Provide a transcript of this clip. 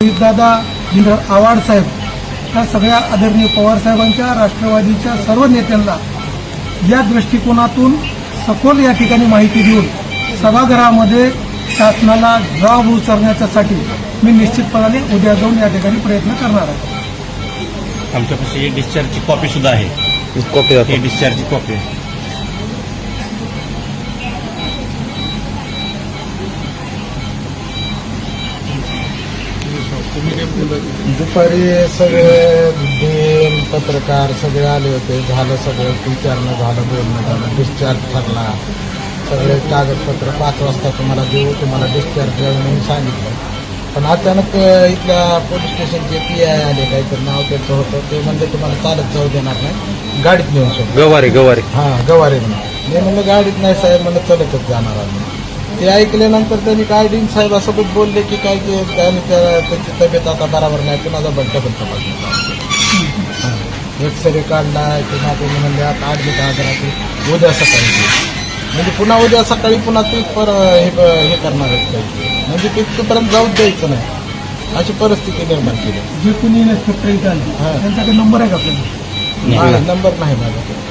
दादा भीमराव आव्हाड साहेब या सगळ्या आदरणीय पवार साहेबांच्या राष्ट्रवादीच्या सर्व नेत्यांना या दृष्टिकोनातून सखोल या ठिकाणी माहिती देऊन सभागृहामध्ये शासनाला जबाब उचलण्याच्यासाठी मी निश्चितपणाने उद्या जाऊन या ठिकाणी प्रयत्न करणार आहे. आमच्यापाशी डिस्चार्जची कॉपी सुद्धा आहे. कॉपी डिस्चार्जची कॉपी दुपारी सगळे भीम पत्रकार सगळे आले होते. झालं सगळं. विचारणं झालं बोलणं झालं. डिस्चार्ज ठरला. सगळे कागदपत्र पाच वाजता तुम्हाला देऊ तुम्हाला डिस्चार्ज द्यावं म्हणून सांगितलं. पण अचानक इथल्या पोलीस स्टेशनचे पी आय आले. काहीतरी नाव त्याचं होतं. ते म्हणजे तुम्हाला चालत जाऊ देणार नाही. गाडीत नेऊन सोडलं गवारे गवारे. हा गवारे म्हणून. मी म्हणलं गाडीत नाही साहेब. म्हणलं चलतच जाणार आम्ही. ते ऐकल्यानंतर त्यांनी काय डीन साहेबासोबत बोलले की काय ते त्याने त्या- त्याची तब्येत आता बरोबर नाही पुन्हा डबल डबल तपासणी एक्सरे काढला पुन्हा तुम्ही म्हणले आता ऍडमिट आजारात उद्या सकाळी. म्हणजे पुन्हा उद्या सकाळी पुन्हा तेच पर हे हे करणार आहेत काही म्हणजे तिथपर्यंत जाऊच द्यायचं नाही. अशी परिस्थिती निर्माण केली. जे कुणी इन्स्पेक्टर इथं आले हा. त्यांच्याकडे नंबर आहे का आपल्याला नंबर नाही माझ्याकडे.